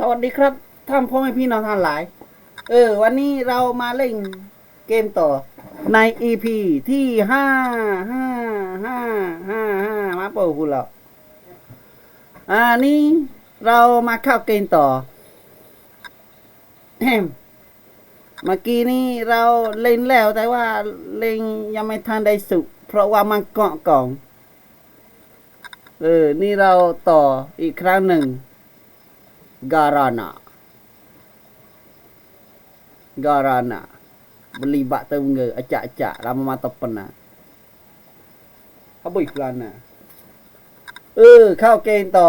สวัสดีครับท่านพ่อแม่พี่น้องท่านหลาย เออ วันนี้เรามาเล่นเกมต่อใน EP ที่ห้าห้าห้าห้าห้ามาเปิดคุณเราอ่านี่เรามาเข้าเกมต่อเมื่อกี้นี้เราเล่นแล้วแต่ว่าเล่นยังไม่ทันได้สุกเพราะว่ามันเกาะกล่อง เออ นี่เราต่ออีกครั้งหนึ่ง Garana Garana beli bak tengga acak-acak lama mata pena เขาบุยกลันน่ะเออเข้าเกณฑ์ต่อ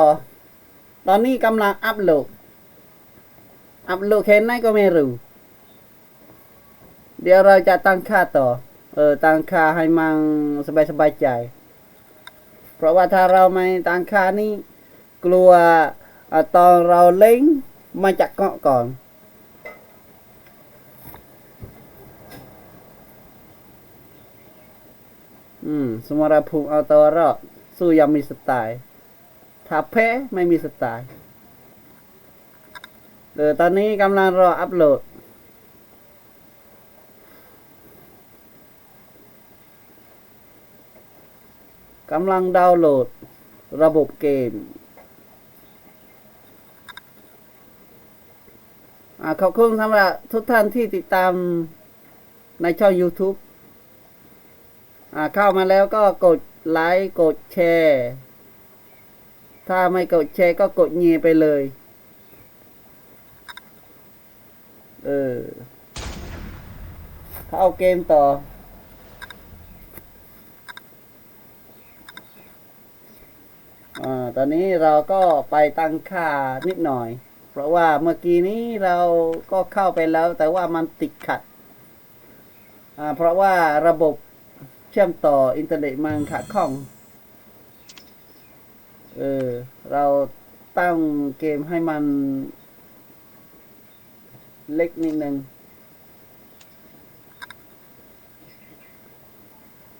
ตอนนี้กำลังอัพโหลด อัพโหลดแค่ไหนก็ไม่รู้ เดี๋ยวเราจะตั้งค่าต่อ เออ ตั้งค่าให้มันสบายสบายใจ เพราะว่าถ้าเราไม่ตั้งค่านี่กลัว ตอนเราเล่งมาจากเกาะก่อน อืม สมรภูมิเอาตัวรอดสู้ยังมีสไตล์ ถ้าแพ้ไม่มีสไตล์เออตอนนี้กำลังรออัพโหลดกำลังดาวน์โหลดระบบเกม อ่า ขอบคุณสำหรับทุกท่านที่ติดตามในช่อง YouTube เข้ามาแล้วก็กดไลค์กดแชร์ ถ้าไม่กดแชร์ก็กดเงียไปเลย เออเข้าเกมต่อ อ่า ตอนนี้เราก็ไปตั้งค่านิดหน่อย ราะว่าเมื่อกี้นี้เราก็เข้าไปแล้ว แต่ว่ามันติดขัด เพราะว่าระบบเชื่อมต่ออินเทอร์เน็ตมันขัดข้อง เออ เราตั้งเกมให้มันเล็กนิดนึง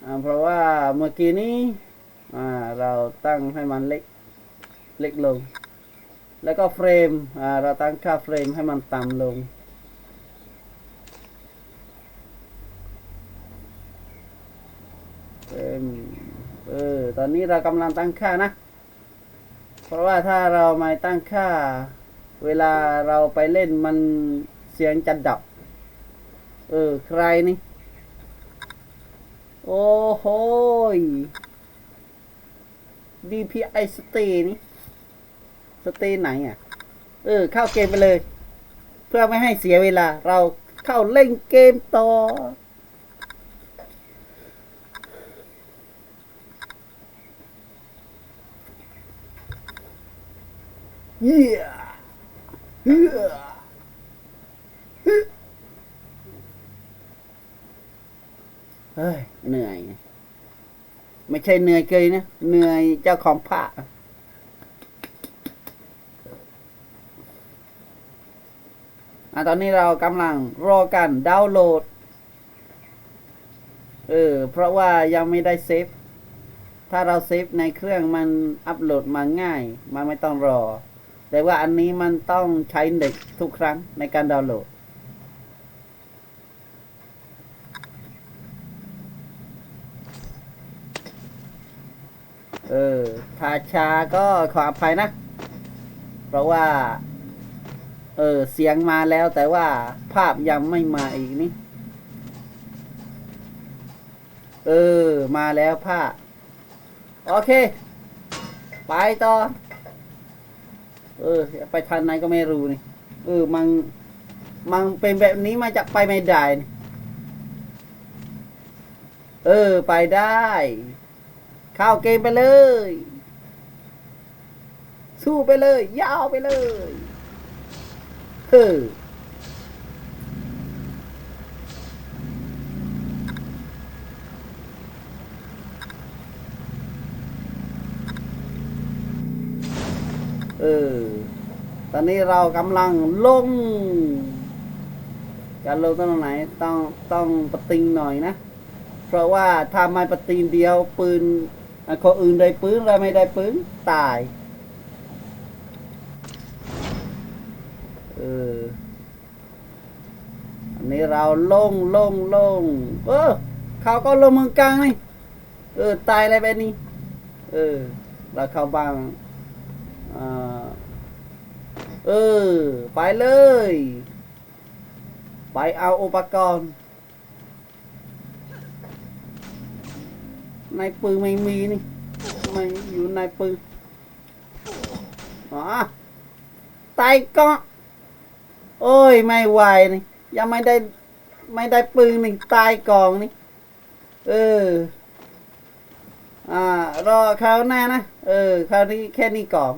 อ่าเพราะว่าเมื่อกี้นี้เราตั้งให้มันเล็ก เล็กลง แล้วก็เฟรมเราตั้งค่าเฟรมให้มันต่ำลง เฟรม เออ ตอนนี้เรากำลังตั้งค่านะ เพราะว่าถ้าเราไม่ตั้งค่า เวลาเราไปเล่นมันเสียงจะดับ เออ ใครนี่ โอ้โห DPI สเตนี่ เตไหนอะ เออ เข้าเกมไปเลย เพื่อไม่ให้เสียเวลา เราเข้าเล่นเกมต่อ เยี่ยเฮ้อเฮ้ยเหนื่อย ไม่ใช่เหนื่อยเกยนะ เหนื่อยเจ้าของผ้าอะ ตอนนี้เรากำลังรอกันดาวน์โหลด เออ เพราะว่ายังไม่ได้เซฟ ถ้าเราเซฟในเครื่องมันอัปโหลดมาง่าย มันไม่ต้องรอ แต่ว่าอันนี้มันต้องใช้เน็ตทุกครั้งในการดาวน์โหลดเออถ้าช้าก็ขออภัยนะ เพราะว่า เออ เสียงมาแล้วแต่ว่าภาพยังไม่มาอีกนี่ เออ มาแล้วภาพ โอเค ไปต่อ เออ ไปทันไหนก็ไม่รู้นี่ เออ มันมันเป็นแบบนี้มาจากไปไม่ได้นี่เออ ไปได้ เข้าเกมไปเลย สู้ไปเลย ยาวไปเลย เฮ้อเออ ตอนนี้เรากำลังลง การลงตรงไหนต้องต้องปะติงหน่อยนะ เพราะว่าถ้าไม่ปะติงเดียวปืนคนอื่นได้ปืนเราไม่ได้ปืนตาย เอออันนี้เราลงลงลงเออเขาก็ลงเมืองกลางนี่เออ ตายอะไรแบบนี้เออเราเข้าบ้างอ่าเออ ไปเลย ไปเอาอุปกรณ์ ในปืนไม่มีนี่ไม่อยู่ในปืนอ๋อตายก็ โอ้ยไม่ไหวนี่ยังไม่ได้ไม่ได้ปืนนี่ตายกองนี่เออ อ่ารอคราวหน้านะ เออคราวนี้แค่นี้ก่อน